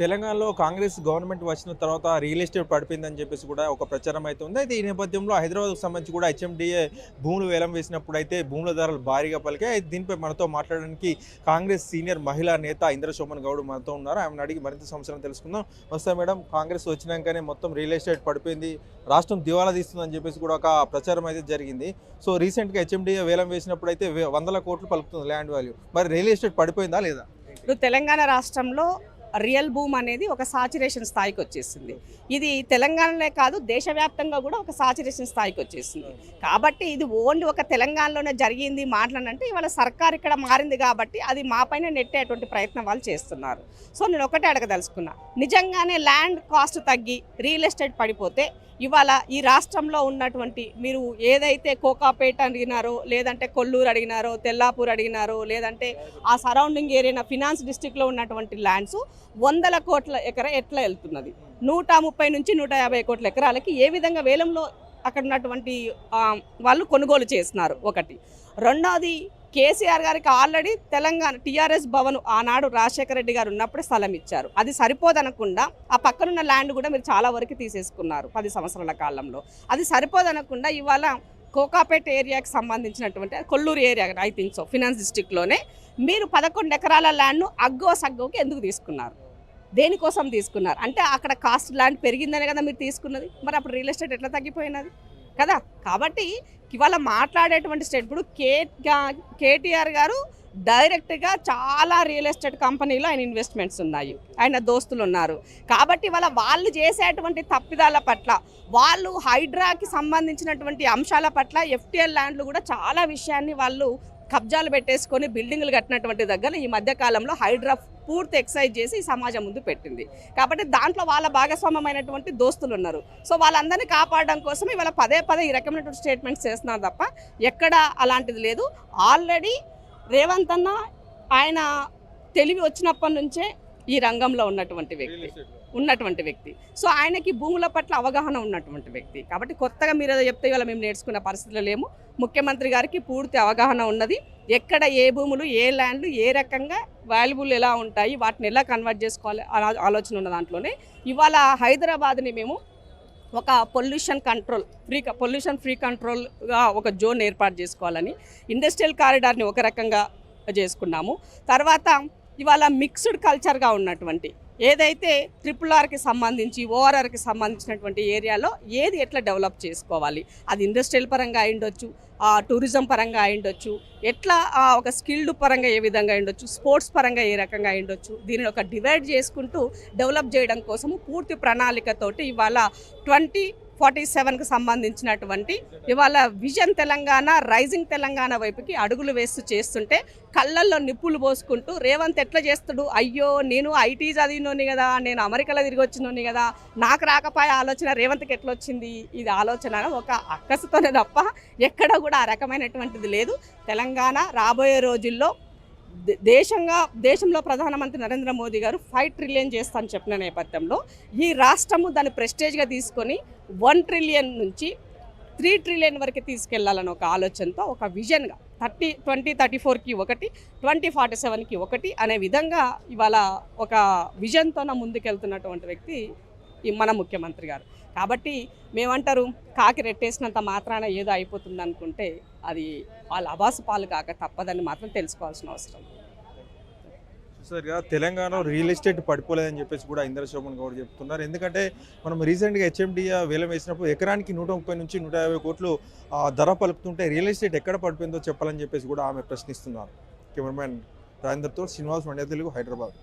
తెలంగాణలో కాంగ్రెస్ గవర్నమెంట్ వచ్చిన తర్వాత రియల్ ఎస్టేట్ పడిపోయిందని చెప్పేసి కూడా ఒక ప్రచారం అయితే ఉంది. అయితే ఈ నేపథ్యంలో హైదరాబాద్కు సంబంధించి కూడా హెచ్ఎండిఏ భూములు వేలం వేసినప్పుడు అయితే భూముల ధరలు భారీగా పలికాయి. అయితే దీనిపై మనతో మాట్లాడడానికి కాంగ్రెస్ సీనియర్ మహిళా నేత ఇంద్రశోభన్ గౌడ్ మనతో ఉన్నారు. ఆమెను అడిగి మరింత సంవత్సరం తెలుసుకుందాం. వస్తే మేడం. కాంగ్రెస్ వచ్చినాకనే మొత్తం రియల్ ఎస్టేట్ పడిపోయింది. రాష్ట్రం దివాలా తీస్తుందని చెప్పేసి కూడా ఒక ప్రచారం అయితే జరిగింది. సో రీసెంట్గా హెచ్ఎండిఏ వేలం వేసినప్పుడు అయితే వందల కోట్లు పలుకుతుంది ల్యాండ్ వాల్యూ. మరి రియల్ ఎస్టేట్ పడిపోయిందా లేదా? ఇప్పుడు తెలంగాణ రాష్ట్రంలో రియల్ భూమ్ అనేది ఒక సాచురేషన్ స్థాయికి వచ్చేసింది. ఇది తెలంగాణనే కాదు దేశవ్యాప్తంగా కూడా ఒక సాచురేషన్ స్థాయికి వచ్చేసింది. కాబట్టి ఇది ఓన్లీ ఒక తెలంగాణలోనే జరిగింది మాట్లాడంటే ఇవాళ సర్కార్ ఇక్కడ మారింది కాబట్టి అది మా పైన నెట్టేటువంటి ప్రయత్నం వాళ్ళు చేస్తున్నారు. సో నేను ఒకటే అడగదలుచుకున్నా. నిజంగానే ల్యాండ్ కాస్ట్ తగ్గి రియల్ ఎస్టేట్ పడిపోతే ఇవాళ ఈ రాష్ట్రంలో ఉన్నటువంటి మీరు ఏదైతే కోకాపేట అడిగినారో లేదంటే కొల్లూరు అడిగినారో తెల్లాపూర్ అడిగినారో లేదంటే ఆ సరౌండింగ్ ఏరియా ఫినాన్స్ డిస్టిక్లో ఉన్నటువంటి ల్యాండ్స్ వందల కోట్ల ఎకర ఎట్లా వెళ్తున్నది? నూట ముప్పై నుంచి నూట యాభై కోట్ల ఎకరాలకి ఏ విధంగా వేలంలో అక్కడ ఉన్నటువంటి వాళ్ళు కొనుగోలు చేస్తున్నారు? ఒకటి. రెండవది కేసీఆర్ గారికి ఆల్రెడీ తెలంగాణ టీఆర్ఎస్ భవన్ ఆనాడు రాజశేఖర రెడ్డి గారు ఉన్నప్పుడే స్థలం ఇచ్చారు. అది సరిపోదనకుండా ఆ పక్కనున్న ల్యాండ్ కూడా మీరు చాలా వరకు తీసేసుకున్నారు పది సంవత్సరాల కాలంలో. అది సరిపోదనకుండా ఇవాళ కోకాపేట ఏరియాకి సంబంధించినటువంటి Kollur area I think so finance డిస్టిక్లోనే మీరు పదకొండు ఎకరాల ల్యాండ్ను అగ్గో సగ్గోకి ఎందుకు తీసుకున్నారు? దేనికోసం తీసుకున్నారు? అంటే అక్కడ కాస్ట్ ల్యాండ్ పెరిగిందనే కదా మీరు తీసుకున్నది. మరి అప్పుడు రియల్ ఎస్టేట్ ఎట్లా తగ్గిపోయినది? కదా? కాబట్టి ఇవాళ మాట్లాడేటువంటి స్టేట్ ఇప్పుడు కే కేటీఆర్ గారు డైరెక్ట్గా చాలా రియల్ ఎస్టేట్ కంపెనీలో ఆయన ఇన్వెస్ట్మెంట్స్ ఉన్నాయి. ఆయన దోస్తులు ఉన్నారు. కాబట్టి వాళ్ళ వాళ్ళు చేసేటువంటి తప్పిదాల పట్ల వాళ్ళు హైడ్రాకి సంబంధించినటువంటి అంశాల పట్ల ఎఫ్టీఎల్ ల్యాండ్లు కూడా చాలా విషయాన్ని వాళ్ళు కబ్జాలు పెట్టేసుకొని బిల్డింగ్లు కట్టినటువంటి దగ్గర ఈ మధ్యకాలంలో హైడ్రా పూర్తి ఎక్సైజ్ చేసి ఈ సమాజం ముందు పెట్టింది. కాబట్టి దాంట్లో వాళ్ళ భాగస్వామ్యమైనటువంటి దోస్తులు ఉన్నారు. సో వాళ్ళందరినీ కాపాడడం కోసం ఇవాళ పదే పదే ఈ రకమైనటువంటి స్టేట్మెంట్స్ చేస్తున్నారు తప్ప ఎక్కడ అలాంటిది లేదు. ఆల్రెడీ రేవంత్ అన్న ఆయన తెలివి వచ్చినప్పటి నుంచే ఈ రంగంలో ఉన్నటువంటి వ్యక్తి. ఉన్నటువంటి వ్యక్తి. సో ఆయనకి భూముల పట్ల అవగాహన ఉన్నటువంటి వ్యక్తి. కాబట్టి కొత్తగా మీరు ఏదో చెప్తే ఇవాళ మేము నేర్చుకున్న పరిస్థితులు లేము. ముఖ్యమంత్రి గారికి పూర్తి అవగాహన ఉన్నది. ఎక్కడ ఏ భూములు ఏ ల్యాండ్లు ఏ రకంగా వాల్యుబుల్ ఎలా ఉంటాయి వాటిని ఎలా కన్వర్ట్ చేసుకోవాలి ఆలోచన ఉన్న దాంట్లోనే. ఇవాళ హైదరాబాద్ని మేము ఒక pollution control free pollution free కంట్రోల్గా ఒక జోన్ ఏర్పాటు చేసుకోవాలని ఇండస్ట్రియల్ కారిడార్ని ఒక రకంగా చేసుకున్నాము. తర్వాత ఇవాళ మిక్స్డ్ కల్చర్గా ఉన్నటువంటి ఏదైతే ట్రిపుల్ ఆర్కి సంబంధించి ఓఆర్ఆర్కి సంబంధించినటువంటి ఏరియాలో ఏది ఎట్లా డెవలప్ చేసుకోవాలి? అది ఇండస్ట్రియల్ పరంగా అయిండొచ్చు ఆ టూరిజం పరంగా అయిండొచ్చు ఎట్లా ఆ ఒక స్కిల్డ్ పరంగా ఏ విధంగా అయిండొచ్చు స్పోర్ట్స్ పరంగా ఏ రకంగా అయిండొచ్చు దీనిని ఒక డివైడ్ చేసుకుంటూ డెవలప్ చేయడం కోసము పూర్తి ప్రణాళికతోటి ఇవాళ ట్వంటీ ఫార్టీ సెవెన్కి సంబంధించినటువంటి ఇవాళ విజన్ తెలంగాణ రైజింగ్ తెలంగాణ వైపుకి అడుగులు వేస్తూ చేస్తుంటే కళ్ళల్లో నిప్పులు పోసుకుంటూ రేవంత్ ఎట్లా చేస్తాడు? అయ్యో నేను ఐటీ చదివినోని కదా నేను అమెరికాలో తిరిగి వచ్చినోని కదా నాకు రాకపోయే ఆలోచన రేవంత్కి ఎట్లా వచ్చింది? ఇది ఆలోచన ఒక అక్కసుతోనే తప్ప ఎక్కడ కూడా ఆ రకమైనటువంటిది లేదు. తెలంగాణ రాబోయే రోజుల్లో దేశంగా దేశంలో ప్రధానమంత్రి నరేంద్ర మోదీ గారు ఫైవ్ ట్రిలియన్ చేస్తానని చెప్పిన నేపథ్యంలో ఈ రాష్ట్రము దాన్ని ప్రెస్టేజ్గా తీసుకొని వన్ ట్రిలియన్ నుంచి త్రీ ట్రిలియన్ వరకు తీసుకెళ్ళాలని ఒక ఆలోచనతో ఒక విజన్గా థర్టీ ట్వంటీ థర్టీ ఫోర్కి ఒకటి ట్వంటీ ఫార్టీ సెవెన్కి ఒకటి అనే విధంగా ఇవాళ ఒక విజన్తో ముందుకెళ్తున్నటువంటి వ్యక్తి మన ముఖ్యమంత్రి గారు. కాబట్టి మేమంటారు కాకి రెట్టేసినంత మాత్రాన ఏదో అయిపోతుంది అనుకుంటే అది వాళ్ళ అబాసు పాలు కాక తప్పదని మాత్రం తెలుసుకోవాల్సిన అవసరం. చూసారుగా తెలంగాణలో రియల్ ఎస్టేట్ పడిపోలేదని చెప్పేసి కూడా ఇంద్రశోభన్ గౌడ్ చెప్తున్నారు. ఎందుకంటే మనం రీసెంట్గా హెచ్ఎండిఏ వేలం వేసినప్పుడు ఎకరానికి నూట ముప్పై నుంచి నూట యాభై కోట్లు ధర పలుకుతుంటే రియల్ ఎస్టేట్ ఎక్కడ పడిపోయిందో చెప్పాలని చెప్పేసి కూడా ఆమె ప్రశ్నిస్తున్నారు. కెమెరామ్యాన్ రాజేందర్తో శ్రీనివాస్ మండ్య తెలుగు హైదరాబాద్.